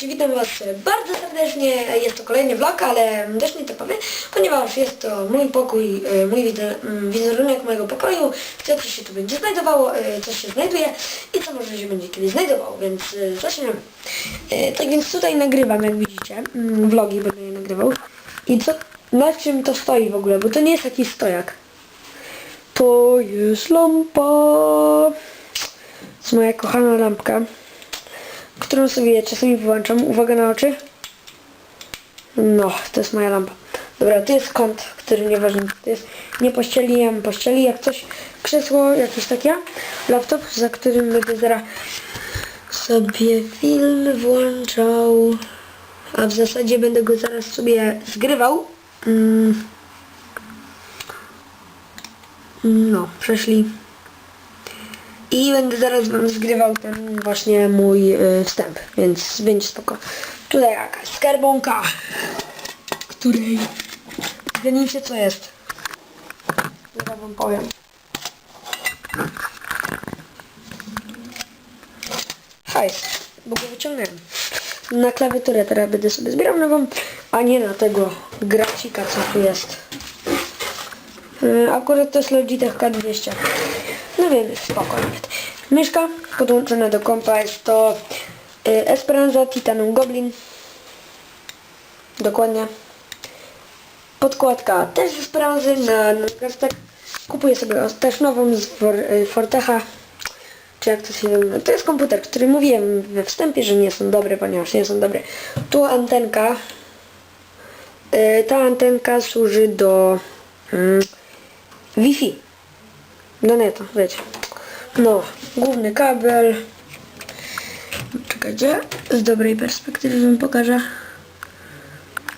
witam Was bardzo serdecznie. Jest to kolejny vlog, ale też nie to powiem, ponieważ jest to mój pokój, e, mój mm, wizerunek mojego pokoju, co się tu będzie znajdowało, e, coś się znajduje i co może się będzie kiedyś znajdowało, więc e, zaczniemy. Tak więc tutaj nagrywam, jak widzicie, mm, vlogi będę je nagrywał. I co, na czym to stoi w ogóle, bo to nie jest jakiś stojak. To jest lampa. To jest moja kochana lampka którą sobie czasami wyłączam. Uwaga na oczy. No, to jest moja lampa. Dobra, to jest kąt, który nieważny. To jest nie pościeli, ja mam pościeli, jak coś, krzesło jakieś takie, laptop, za którym będę zaraz sobie film włączał. A w zasadzie będę go zaraz sobie zgrywał. Mm. No, przeszli i będę zaraz wam zgrywał ten właśnie mój y, wstęp, więc będzie spoko. Tutaj jakaś skarbonka, której zgadnijcie co jest. Ja wam powiem. Hajs, bo go wyciągnąłem. Na klawiaturę teraz będę sobie zbierał nową, a nie na tego gracika co tu jest. Y, Akurat to jest Logitech K200. No wiem, spokojnie. Myszka podłączona do kompa jest to y, Esperanza Titanum Goblin. Dokładnie. Podkładka też z Esperanzy na, na kartek. Kupuję sobie też nową z For, y, Fortecha. Czy jak to się nazywa? To jest komputer, który mówiłem we wstępie, że nie są dobre, ponieważ nie są dobre. Tu antenka. Y, ta antenka służy do mm, Wi-Fi. Do neta, wiecie. No, główny kabel. Czekajcie, z dobrej perspektywy wam pokażę.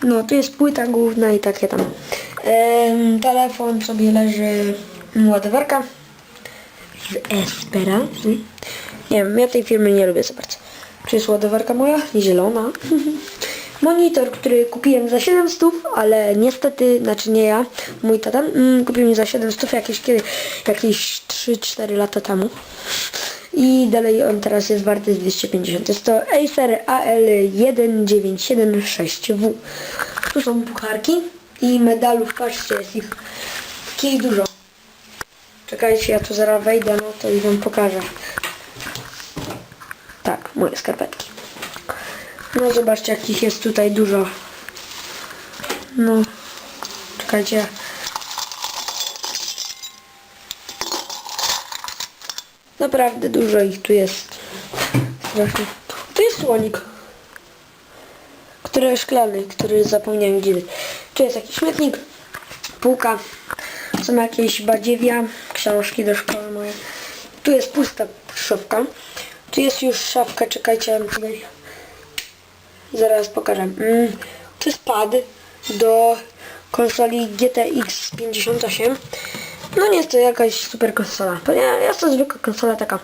No, tu jest płyta główna i takie tam. Em, telefon sobie leży, ładowarka z Esperancy. Nie wiem, ja tej firmy nie lubię za bardzo. Czy jest ładowarka moja? Zielona. Monitor, który kupiłem za 700, ale niestety, znaczy nie ja, mój tata, mm, kupił mi za 700 jakieś, jakieś 3-4 lata temu. I dalej on teraz jest warty 250. Jest to Acer AL1976W. Tu są pucharki i medalów, patrzcie, jest ich takiej dużo. Czekajcie, ja tu zaraz wejdę, no to i wam pokażę. Tak, moje skarpetki. No zobaczcie jakich jest tutaj dużo. No. Czekajcie. Naprawdę dużo ich tu jest. Strasznie. Tu jest słonik. Który szklany, który zapomniałem gdzie. Tu jest jakiś śmietnik. Półka. Są jakieś badziewia. Książki do szkoły moje. Tu jest pusta szafka. Tu jest już szafka, czekajcie, Zaraz pokażę. Mm, to jest pad do konsoli GTX 58. No nie jest to jakaś super konsola. To nie, jest to zwykła konsola taka.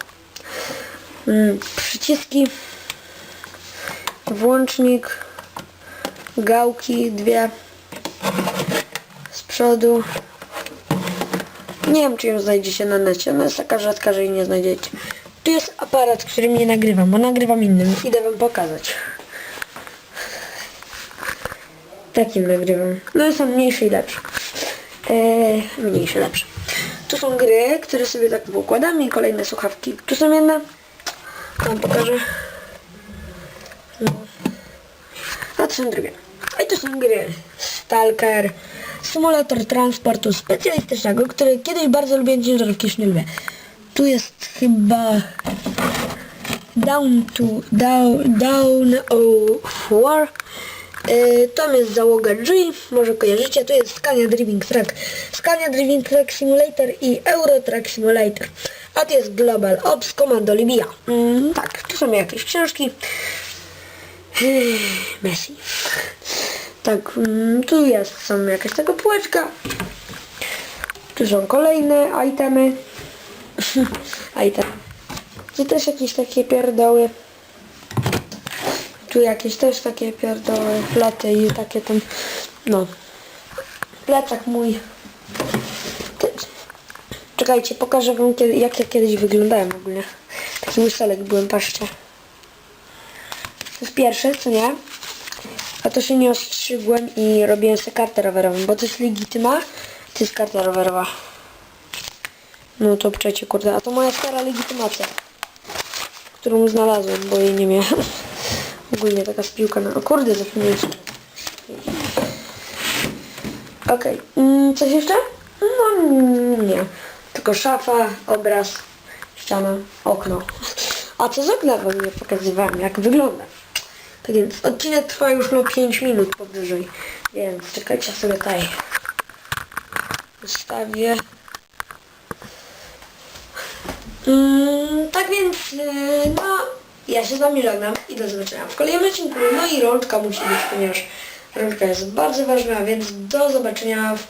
Mm, przyciski. Włącznik. Gałki dwie. Z przodu. Nie wiem czy ją znajdziecie na necie. Ona jest taka rzadka, że jej nie znajdziecie. Tu jest aparat, którym nie nagrywam, bo nagrywam innym. Idę wam pokazać. Takim nagrywam. No są mniejsze i lepsze. Eee, mniejsze, lepsze. Tu są gry, które sobie tak układam i kolejne słuchawki. Tu są jedne. Wam pokażę. No. A to są drugie. I tu są gry. Stalker, symulator transportu specjalistycznego, który kiedyś bardzo lubiłem, ciężarówki już lubię. Tu jest chyba Down to Down, down of War. Yy, tam jest załoga G, może kojarzycie, tu jest Scania Driving Track, Scania Driving Track Simulator i Euro Track Simulator. A tu jest Global Ops Commando Libya. Mm, tak, tu są jakieś książki. Messi. Tak, mm, tu jest, są jakaś taka półeczka. Tu są kolejne itemy. Item. Tu też jakieś takie pierdoły. Tu jakieś też takie pierdoły, plety i takie tam, no. Plecak mój. Czekajcie, pokażę wam kiedy, jak ja kiedyś wyglądałem ogólnie. Taki łysolek byłem, patrzcie. To jest pierwsze, co nie? A to się nie ostrzygłem i robiłem sobie kartę rowerową, bo to jest legityma, to jest karta rowerowa. No to przecie, kurde, a to moja stara legitymacja, którą znalazłem, bo jej nie miałem. Ogólnie taka spiłka na... O kurde, zapomniałem. Okej, mm, coś jeszcze? No mm, nie. Tylko szafa, obraz, ściana, okno. A co z okna wam nie pokazywałem, jak wygląda. Tak więc odcinek trwa już no 5 minut powyżej. Więc czekajcie sobie tutaj. Ustawię. Mm, tak więc, yy, no, ja się z wami żegnam i do zobaczenia w kolejnym odcinku. No i rączka musi być, ponieważ rączka jest bardzo ważna, więc do zobaczenia w...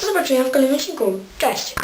Do zobaczenia w kolejnym odcinku. Cześć!